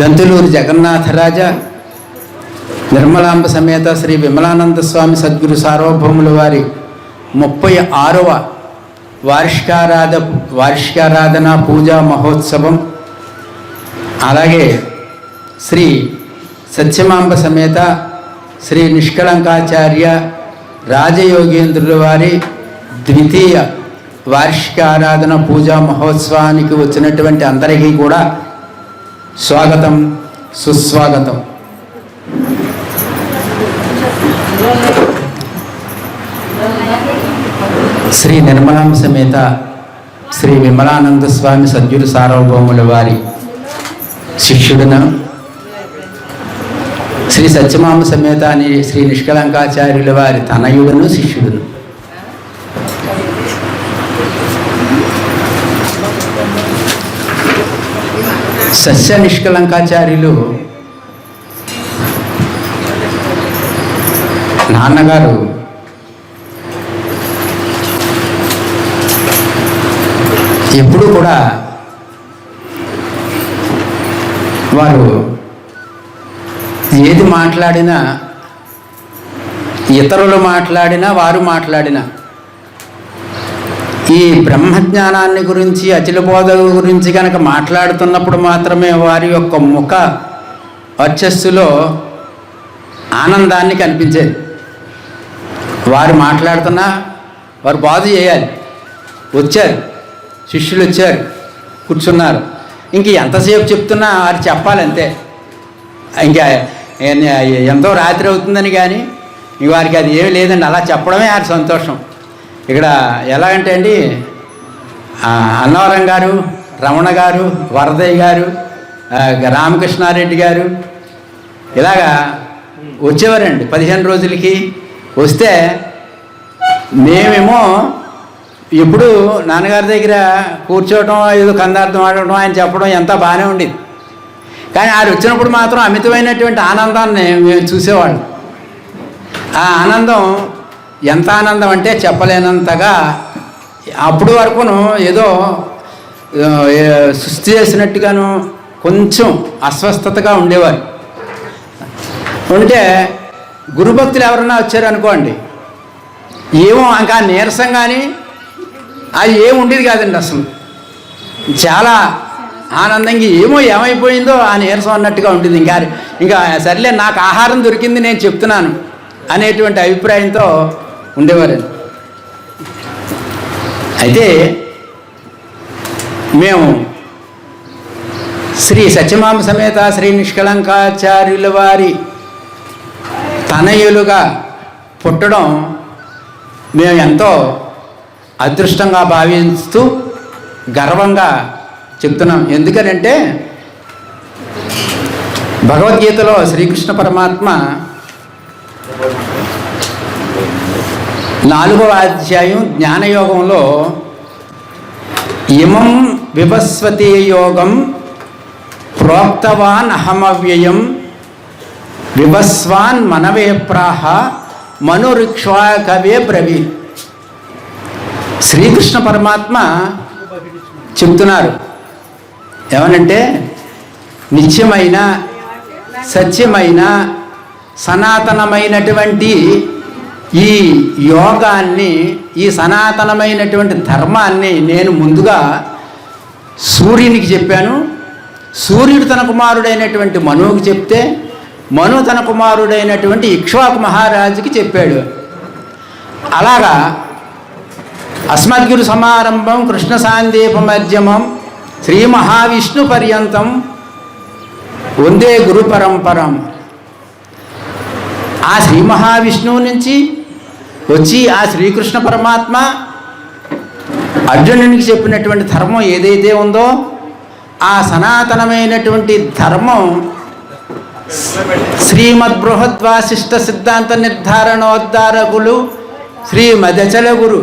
దంతులూరు జగన్నాథరాజ నిర్మలాంబ సమేత శ్రీ విమలానంద స్వామి సద్గురు సార్వభౌముల వారి ముప్పై ఆరవ వార్షికారాధ వార్షికారాధన పూజా మహోత్సవం. అలాగే శ్రీ సత్యమాంబ సమేత శ్రీ నిష్కళంకాచార్య రాజయోగేంద్రుల వారి ద్వితీయ వార్షిక ఆరాధన పూజా మహోత్సవానికి వచ్చినటువంటి అందరికీ కూడా స్వాగతం సుస్వాగతం. శ్రీ నిర్మలాం సమేత శ్రీ విమలానంద స్వామి సద్గురు సార్వభౌముల వారి శిష్యుడును శ్రీ సత్యమామ సమేత అని శ్రీ నిష్కలంకాచార్యుల వారి తనయుడును శిష్యుడును. సస్య నిష్కలంకాచార్యులు నాన్నగారు ఎప్పుడు కూడా వారు ఏది మాట్లాడినా ఇతరులు మాట్లాడినా వారు మాట్లాడినా ఈ బ్రహ్మజ్ఞానాన్ని గురించి అచల బోధల గురించి కనుక మాట్లాడుతున్నప్పుడు మాత్రమే వారి యొక్క ముఖ వర్చస్సులో ఆనందాన్ని కనిపించేది. వారు మాట్లాడుతున్నా వారు బాధ చేయాలి. వచ్చారు. శిష్యులు వచ్చారు. కూర్చున్నారు. ఇంక ఎంతసేపు చెప్తున్నా వారు చెప్పాలి అంతే ఇంకా ఎంతో రాత్రి అవుతుందని కానీ వారికి అది ఏమీ లేదండి. అలా చెప్పడమే వారి సంతోషం. ఇక్కడ ఎలాగంటే అండి అన్నవరం గారు రమణ గారు వరదయ్య గారు రామకృష్ణారెడ్డి గారు ఇలాగా వచ్చేవారండి పదిహేను రోజులకి. వస్తే మేమేమో ఎప్పుడు నాన్నగారి దగ్గర కూర్చోవటం ఏదో కందార్థం ఆడటం ఆయన చెప్పడం ఎంత బాగానే ఉండేది. కానీ ఆయన వచ్చినప్పుడు మాత్రం అమితమైనటువంటి ఆనందాన్ని మేము చూసేవాళ్ళం. ఆ ఆనందం ఎంత ఆనందం అంటే చెప్పలేనంతగా అప్పుడు వరకును ఏదో సృష్టి చేసినట్టుగాను కొంచెం అస్వస్థతగా ఉండేవారు. ఉంటే గురుభక్తులు ఎవరన్నా వచ్చారనుకోండి ఏమో ఇంకా నీరసం కానీ అది ఏం ఉండేది కాదండి అసలు. చాలా ఆనందంగా ఏమో ఏమైపోయిందో ఆ నీరసం అన్నట్టుగా ఉంటుంది ఇంకా ఇంకా సర్లే నాకు ఆహారం దొరికింది నేను చెప్తున్నాను అనేటువంటి అభిప్రాయంతో ఉండేవారండి అయితే మేము శ్రీ సత్యమామ సమేత శ్రీ నిష్కళంకాచార్యుల వారి తనయులుగా పుట్టడం మేము ఎంతో అదృష్టంగా భావిస్తూ గర్వంగా చెప్తున్నాం. ఎందుకనంటే భగవద్గీతలో శ్రీకృష్ణ పరమాత్మ నాలుగవ అధ్యాయం జ్ఞానయోగంలో ఇమం వివస్వతే యోగం ప్రోక్తవాన్ అహమవ్యయం విభస్వాన్ మనవే ప్రాహ మనురిక్ష్వాకవే బ్రవీ. శ్రీకృష్ణ పరమాత్మ చెప్తున్నారు. ఏమనంటే నిత్యమైన సత్యమైన సనాతనమైనటువంటి ఈ యోగాన్ని ఈ సనాతనమైనటువంటి ధర్మాన్ని నేను ముందుగా సూర్యునికి చెప్పాను. సూర్యుడు తన కుమారుడైనటువంటి మనువుకి చెప్తే మను తన కుమారుడైనటువంటి ఇక్ష్వాకు మహారాజుకి చెప్పాడు. అలాగా అస్మద్గురు సమారంభం కృష్ణ సాందీప మధ్యమం శ్రీ మహావిష్ణు పర్యంతం వందే గురు పరంపరం. ఆ శ్రీ మహావిష్ణువు నుంచి వచ్చి ఆ శ్రీకృష్ణ పరమాత్మ అర్జునునికి చెప్పినటువంటి ధర్మం ఏదైతే ఉందో ఆ సనాతనమైనటువంటి ధర్మం శ్రీమద్ బృహద్వాసిష్ట సిద్ధాంత నిర్ధారణోద్ధారకులు శ్రీ మదచల గురు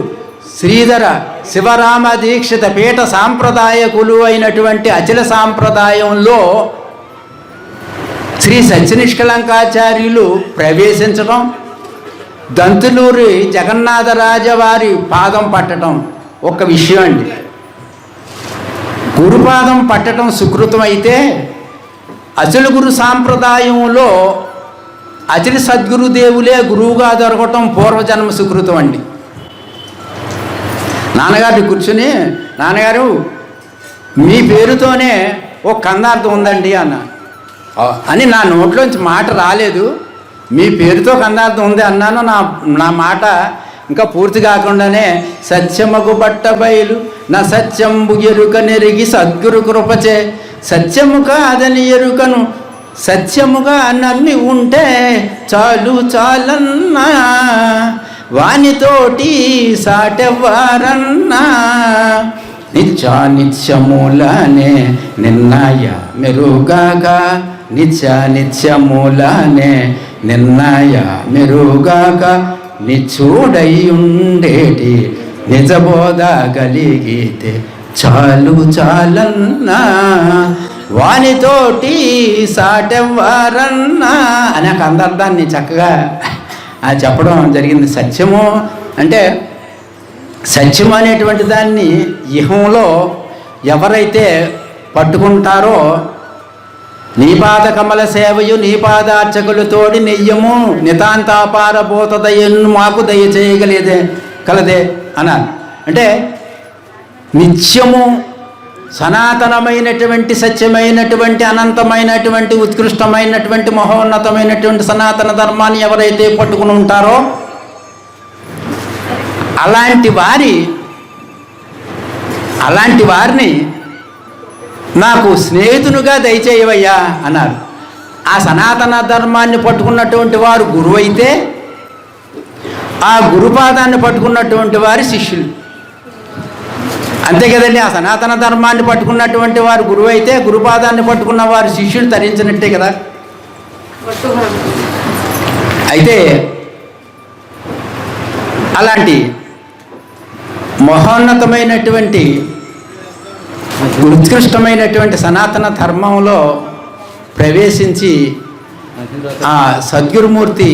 శ్రీధర శివరామ దీక్షిత పీఠ సాంప్రదాయకులు అయినటువంటి అచల సాంప్రదాయంలో శ్రీ సత్యనిష్కలంకాచార్యులు ప్రవేశించడం దంతులూరి జగన్నాథరాజవారి పాదం పట్టడం ఒక విషయం అండి. గురుపాదం పట్టడం సుకృతం అయితే అచల గురు సాంప్రదాయంలో అచలి సద్గురుదేవులే గురువుగా దొరకటం పూర్వజన్మ సుకృతం అండి. నాన్నగారిని కూర్చుని నాన్నగారు మీ పేరుతోనే ఓ కందార్థం ఉందండి అన్న. అని నా నోట్లోంచి మాట రాలేదు. మీ పేరుతో కన్నార్థం ఉంది అన్నాను. నా నా మాట ఇంకా పూర్తి కాకుండానే సత్యమగు బట్ట బయలు నా సత్యంబు ఎరుక నెరిగి సద్గురు కృపచే. సత్యముగా అదని ఎరుకను సత్యముగా నమ్మి ఉంటే చాలు చాలన్నా. వానితోటి సాటెవ్వారన్నా. నిత్యానిత్యమూలనే నిన్నయ మెరుగాక. నిత్య నిత్యములనే నిన్నయ మెరుగాక నిచ్చూడై ఉండేటి నిజబోధ కలిగితే చాలు చాలన్నా. వానితోటి సాటెవ్వారన్నా అనే అందర్థాన్ని చక్కగా అది చెప్పడం జరిగింది. సత్యము అంటే సత్యం అనేటువంటి దాన్ని ఇహంలో ఎవరైతే పట్టుకుంటారో నీపాద కమల సేవయు నీపాదార్చకులతోడి నెయ్యము నితాంతాపార పోతదయన్ను మాకు దయ దయచేయగలేదే కలదే అన్నారు. అంటే నిత్యము సనాతనమైనటువంటి సత్యమైనటువంటి అనంతమైనటువంటి ఉత్కృష్టమైనటువంటి మహోన్నతమైనటువంటి సనాతన ధర్మాన్ని ఎవరైతే పట్టుకుని ఉంటారో అలాంటి వారి అలాంటి వారిని నాకు స్నేహితునుగా దయచేయవయ్యా అన్నారు. ఆ సనాతన ధర్మాన్ని పట్టుకున్నటువంటి వారు గురువు అయితే ఆ గురుపాదాన్ని పట్టుకున్నటువంటి వారి శిష్యులు. అంతే కదండి ఆ సనాతన ధర్మాన్ని పట్టుకున్నటువంటి వారు గురువు అయితే గురుపాదాన్ని పట్టుకున్న వారు శిష్యులు తరించినట్టే కదా. అయితే అలాంటి మహోన్నతమైనటువంటి ఉత్కృష్టమైనటువంటి సనాతన ధర్మంలో ప్రవేశించి ఆ సద్గురుమూర్తి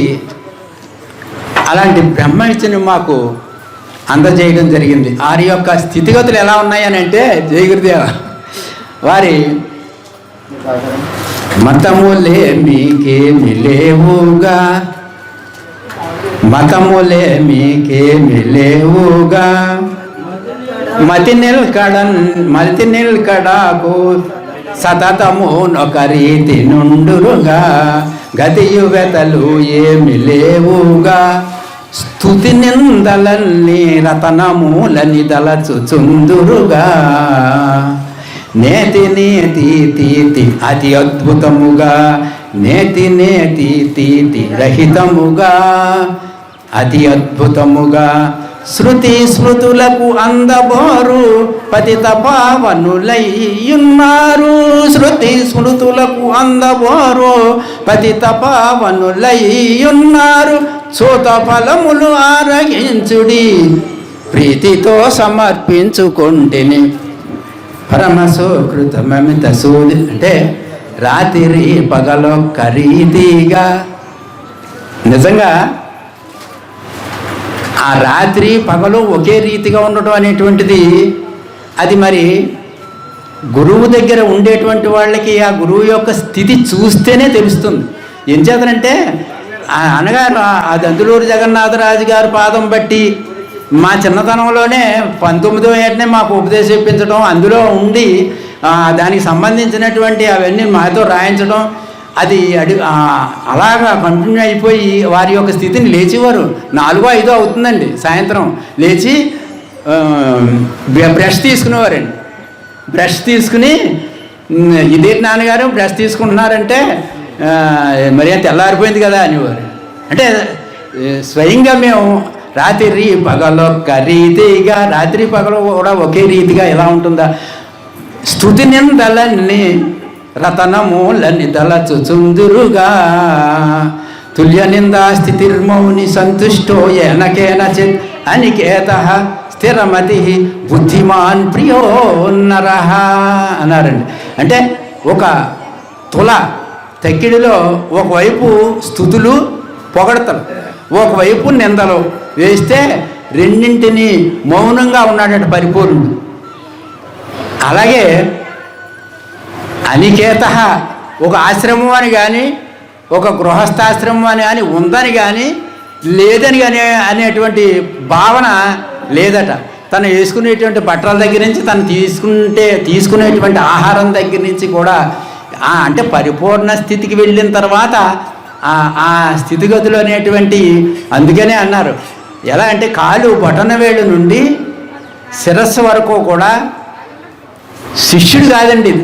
అలాంటి బ్రహ్మవిద్యను మాకు అందజేయడం జరిగింది. వారి యొక్క స్థితిగతులు ఎలా ఉన్నాయని అంటే జయ గురుదేవ వారి మతములే మీకేమి మిలేవుగా మతములే మీకేమి మిలేవుగా మతి నిల్కడన్ మతి నిల్కడాకు సతతము ఒక రీతి నుండురుగా గతియు వెతలు ఏమి లేవుగా. స్థుతి నిందలన్నీ రతనమూలని దలచుచుందురుగా నేతి నేతి తీతి అతి అద్భుతముగా నేతి నేతి తీతి రహితముగా. అతి అద్భుతముగా శృతి స్మృతులకు అందబోరు పతిత పావనులయ్యున్నారు. శృతి స్మృతులకు అందబోరు పతిత పావనులయ్యున్నారు. సూత ఫలములు ఆరగించుడి ప్రీతితో సమర్పించుకుంటేని. పరమసుకృతమమిత సూది అంటే రాత్రి పగలొక్క రీతిగా. నిజంగా ఆ రాత్రి పగలు ఒకే రీతిగా ఉండటం అనేటువంటిది అది మరి గురువు దగ్గర ఉండేటువంటి వాళ్ళకి ఆ గురువు యొక్క స్థితి చూస్తేనే తెలుస్తుంది. ఏం చేతనంటే అనగారు ఆ దందులూరు జగన్నాథరాజు గారి పాదం బట్టి మా చిన్నతనంలోనే పంతొమ్మిదో ఏటనే మాకు ఉపదేశం ఇప్పించడం అందులో ఉండి దానికి సంబంధించినటువంటి అవన్నీ మాతో రాయించడం అది అడి అలాగా కంటిన్యూ అయిపోయి వారి యొక్క స్థితిని లేచేవారు. నాలుగో ఐదో అవుతుందండి సాయంత్రం. లేచి బ్రష్ తీసుకునేవారండి. బ్రష్ తీసుకుని ఇదే నాన్నగారు బ్రష్ తీసుకుంటున్నారంటే మరి తెల్లారిపోయింది కదా అనేవారు. అంటే స్వయంగా మేము రాత్రి పగలొక్క రీతిగా రాత్రి పగలు కూడా ఒకే రీతిగా ఎలా ఉంటుందా? స్థుతి నిందలన్నీ రతనమూలని దలచుచుందురుగా తుల్య నిందా స్థితిర్మౌని సంతుష్టో ఎనకేన చిత్ అనికేత స్థిరమతి బుద్ధిమాన్ ప్రియో నరహ అన్నారండి. అంటే ఒక తుల తక్కిడిలో ఒకవైపు స్థుతులు పొగడతలు ఒకవైపు నిందలు వేస్తే రెండింటిని మౌనంగా ఉన్నాడట పరిపూర్ణుడు. అలాగే అనికేత ఒక ఆశ్రమం అని కానీ ఒక గృహస్థాశ్రమం అని కానీ ఉందని కానీ లేదని కానీ అనేటువంటి భావన లేదట తను వేసుకునేటువంటి బట్టల దగ్గర నుంచి తను తీసుకుంటే తీసుకునేటువంటి ఆహారం దగ్గర నుంచి కూడా అంటే పరిపూర్ణ స్థితికి వెళ్ళిన తర్వాత ఆ ఆ స్థితిగతులు అనేటువంటి అందుకనే అన్నారు ఎలా అంటే కాలు బొటనవేలు నుండి శిరస్సు వరకు కూడా శిష్యుడు కాదండి ఇది.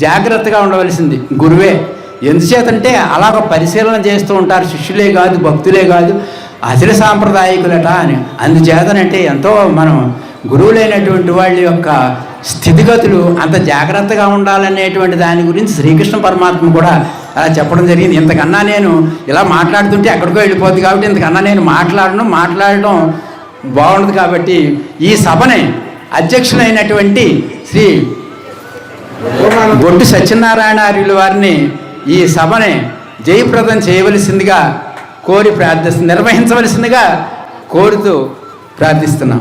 జాగ్రత్తగా ఉండవలసింది. గురువే ఎందుచేతంటే అలాగ పరిశీలన చేస్తూ ఉంటారు. శిష్యులే కాదు భక్తులే కాదు అసలు సాంప్రదాయకులట అని. అందుచేతనంటే ఎంతో మనం గురువులైనటువంటి వాళ్ళ యొక్క స్థితిగతులు అంత జాగ్రత్తగా ఉండాలనేటువంటి దాని గురించి శ్రీకృష్ణ పరమాత్మ కూడా అలా చెప్పడం జరిగింది. ఇంతకన్నా నేను ఇలా మాట్లాడుతుంటే ఎక్కడికో వెళ్ళిపోద్ది కాబట్టి ఇంతకన్నా నేను మాట్లాడను. మాట్లాడడం బాగుండదు కాబట్టి ఈ సభని అధ్యక్షులైనటువంటి శ్రీ బొడ్డు సత్యనారాయణార్యుల వారిని ఈ సభని జయప్రదం చేయవలసిందిగా కోరి ప్రార్థిస్తు నిర్వహించవలసిందిగా కోరుతూ ప్రార్థిస్తున్నాం.